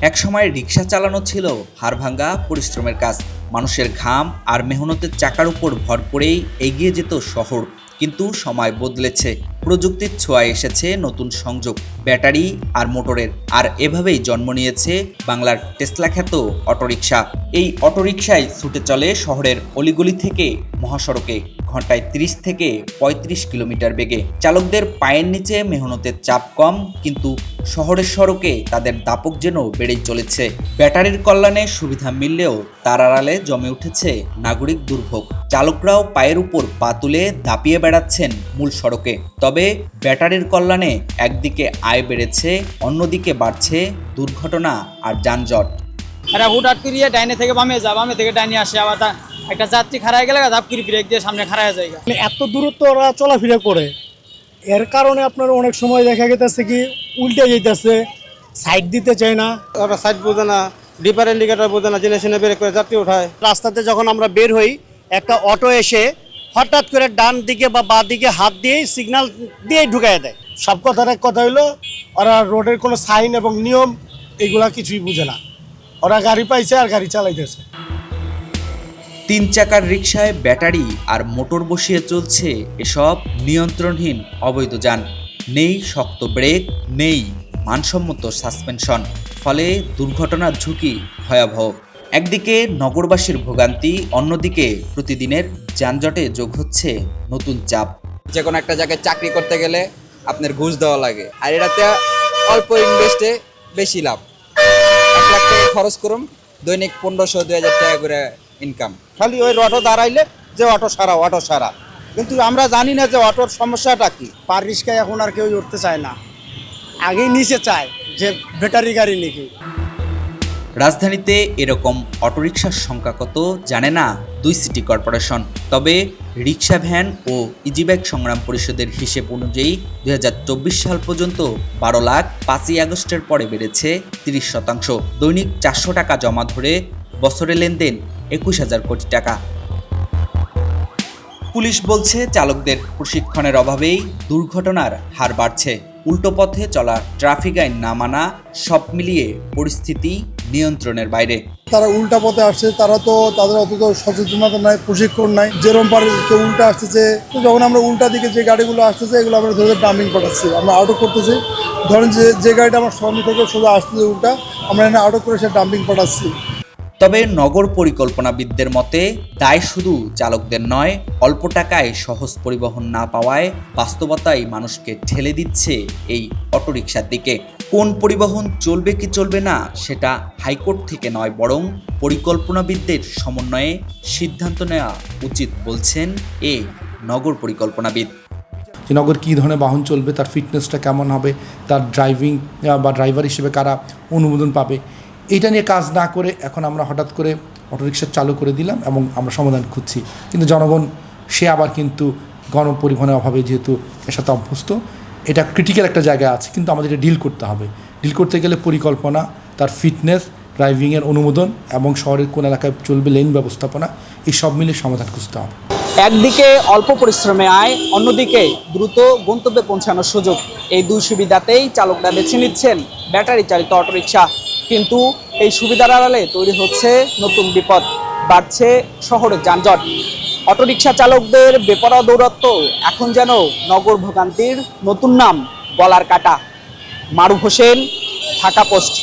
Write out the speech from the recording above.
একসময় রিক্সা চালানো ছিল হাড়ভাঙ্গা পরিশ্রমের কাজ। মানুষের ঘাম আর মেহনতের চাকার উপর ভর করেই এগিয়ে যেত শহর। কিন্তু সময় বদলেছে। প্রযুক্তির ছোঁয়ায় এসেছে নতুন সংযোগ, ব্যাটারি আর মোটরের। আর এভাবেই জন্ম নিয়েছে বাংলার টেসলা খ্যাত অটোরিকশা। এই অটোরিকশায় ছুটে চলে শহরের অলিগলি থেকে মহাসড়কে। ঘন্টায় 30 থেকে ৩৫ কিলোমিটার বেগে। চালকদের পায়ের নিচে মেহনতের চাপ কম, কিন্তু শহরের সড়কে তাদের দাপক যেন বেড়েই চলেছে। ব্যাটারির কল্যাণে সুবিধা মিললেও তার আড়ালে জমে উঠেছে নাগরিক দুর্ভোগ। চালকরাও পায়ের উপর পা তুলে দাপিয়ে বেড়াচ্ছেন মূল সড়কে। তবে ব্যাটারির কল্যাণে একদিকে আয় বেড়েছে, অন্যদিকে বাড়ছে দুর্ঘটনা আর যানজট। হুটহাট করিয়ে ডাইনে থেকে বামে যা বামে থেকে ডাইনে আসে, আবার একটা যাত্রী খাড়ায় গেলে ধাপ করে ব্রেক দিয়ে সামনে খাড়ায় যায় মানে এত দূরত্ব ওরা চলাফেরা করে এর কারণে আপনার অনেক সময় দেখা গেতেছে কি উল্টে যেতেছে সাইড দিতে চায় না। ওরা সাইড বোঝে না ডিপার ইন্ডিকেটার বোঝে না জেনে শুনে বের করে যাত্রী ওঠায়। রাস্তাতে যখন আমরা বের হই একটা অটো এসে হঠাৎ করে ডান দিকে বা বাঁ দিকে হাত দিয়ে সিগন্যাল দিয়ে ঢুকাই দেয়। সব কথার এক কথা হইল ওরা রোডের কোনো সাইন এবং নিয়ম এগুলা কিছুই বুঝে না। ওরা গাড়ি পাইছে আর গাড়ি চালাইতেছে। তিন চাকার রিকশায় ব্যাটারি আর মোটর বসিয়ে চলছে এসব নিয়ন্ত্রণহীন অবৈধ যান। নেই শক্ত ব্রেক, নেই মানসম্মত সাসপেনশন, ফলে দুর্ঘটনার ঝুঁকি ভয়াবহ। একদিকে নগরবাসীর ভোগান্তি, অন্যদিকে প্রতিদিনের যানজটে যোগ হচ্ছে নতুন চাপ। যে কোনো একটা জায়গায় চাকরি করতে গেলে আপনার ঘুষ দেওয়া লাগে, আর এটাতে অল্প ইনভেস্টে বেশি লাভ। এক লাখ টাকা খরচ করুন, দৈনিক পনেরোশো, দুই হাজার টাকা করে ইনকাম খালি ওই অটো দাঁড়াইলে যে অটো সারা অটো সারা। কিন্তু আমরা জানি না যে অটোর সমস্যাটা কি। পার রিক্সায় এখন আর কেউ উঠতে চায় না। আগেই নিচে চায় যে ব্যাটারি গাড়ি নাকি। রাজধানীতে এরকম অটোরিকশার সংখ্যা কত জানে না দুই সিটি কর্পোরেশন। তবে রিক্সা ভ্যান ও ইজিব্যাগ সংগ্রাম পরিষদের হিসেব অনুযায়ী দুই হাজার চব্বিশ সাল পর্যন্ত বারো লাখ পাঁচই আগস্টের পরে বেড়েছে তিরিশ শতাংশ। দৈনিক চারশো টাকা জমা ধরে বছরে লেনদেন একুশ হাজার কোটি টাকা। পুলিশ বলছে, চালকদের প্রশিক্ষণের অভাবেই দুর্ঘটনার হার বাড়ছে। উল্টো পথে চলা ট্রাফিক আইন না মানা, সব মিলিয়ে পরিস্থিতি নিয়ন্ত্রণের বাইরে। তারা উল্টা পথে আসছে, তারা তো তাদের অত তো সচেতনতা নাই, প্রশিক্ষণ নাই। যেরকম পারে কেউ উল্টা আসতেছে, তো যখন আমরা উল্টা দিকে যে গাড়িগুলো আসতেছে, এগুলো আমরা ধরে ডাম্পিং পাঠাচ্ছি, আমরা আউটও করতেছি। ধরেন যে যে গাড়িটা আমার সামনে থেকে সোজা আসতেছে উল্টা, আমরা এখানে আউটও করে সে ডাম্পিং পাঠাচ্ছি। তবে নগর পরিকল্পনাবিদদের মতে, দায় শুধু চালকদের নয়, অল্প টাকায় সহজ পরিবহন না পাওয়ায় বাস্তবতাই মানুষকে ঠেলে দিচ্ছে এই অটোরিকশার দিকে। কোন পরিবহন চলবে কি চলবে না, সেটা হাইকোর্ট থেকে নয়, বরং পরিকল্পনাবিদদের সমন্বয়ে সিদ্ধান্ত নেওয়া উচিত বলছেন এ নগর পরিকল্পনাবিদ। যে নগর কী ধরনের বাহন চলবে, তার ফিটনেসটা কেমন হবে, তার ড্রাইভিং বা ড্রাইভার হিসেবে কারা অনুমোদন পাবে এইটা নিয়ে কাজ না করে এখন আমরা হঠাৎ করে অটোরিকশা চালু করে দিলাম এবং আমরা সমাধান খুঁজছি। কিন্তু জনগণ, সে আবার কিন্তু গণপরিবহনের অভাবে যেহেতু এর সাথে অভ্যস্ত, এটা ক্রিটিক্যাল একটা জায়গায় আছে, কিন্তু আমাদের এটা ডিল করতে হবে। ডিল করতে গেলে পরিকল্পনা, তার ফিটনেস ড্রাইভিংয়ের অনুমোদন এবং শহরের কোন এলাকায় চলবে লেন ব্যবস্থাপনা, এই সব মিলে সমাধান খুঁজতে হবে। একদিকে অল্প পরিশ্রমে আয়, অন্যদিকে দ্রুত গন্তব্যে পৌঁছানোর সুযোগ। এই দুই সুবিধাতেই চালকরা বেছে নিচ্ছেন ব্যাটারি চালিত অটোরিকশা। কিন্তু এই সুবিধার আড়ালে তৈরি হচ্ছে নতুন বিপদ। বাড়ছে শহরের যানজট। অটোরিকশা চালকদের বেপরা দৌরত্ব এখন যেন নগর ভোগান্তির নতুন নাম গলার কাটা। মারুফ হোসেন, ঢাকা পোস্ট।